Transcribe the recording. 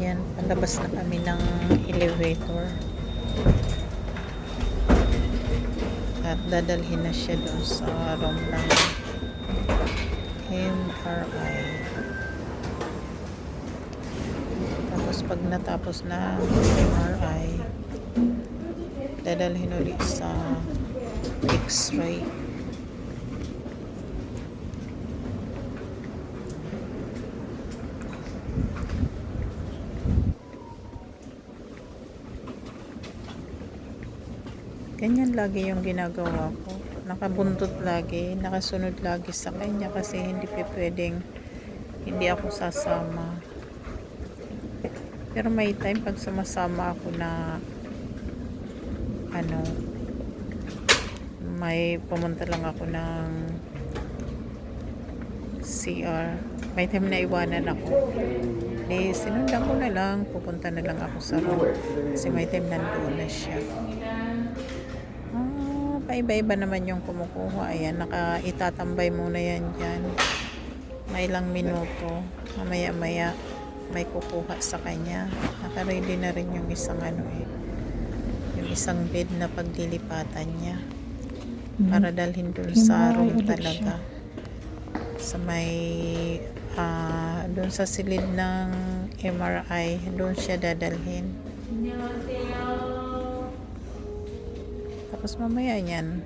Yan, palabas na kami ng elevator. At dadalhin na siya doon sa room ng MRI. Tapos pag natapos na MRI, dadalhin ulit sa X-ray. Ganyan lagi yung ginagawa ko. Nakabuntot lagi, nakasunod lagi sa kanya kasi hindi pa pwedeng hindi ako sasama. Pero may time pag sumasama ako na ano may pumunta lang ako ng CR. May time na iwanan ako. Di sinundan ko na lang, pupunta na lang ako sa room. Kasi may time nandoon na siya. Paiba-iba naman yung kumukuha. Ayan, naka itatambay muna yan dyan. May ilang minuto. Mamaya-maya may kukuha sa kanya. Naka-ready na rin yung isang ano eh. Yung isang bed na paglilipatan niya. Para dalhin dun sa room talaga. Sa may ah doon sa silid ng MRI, doon siya dadalhin. Tapos mamaya niyan,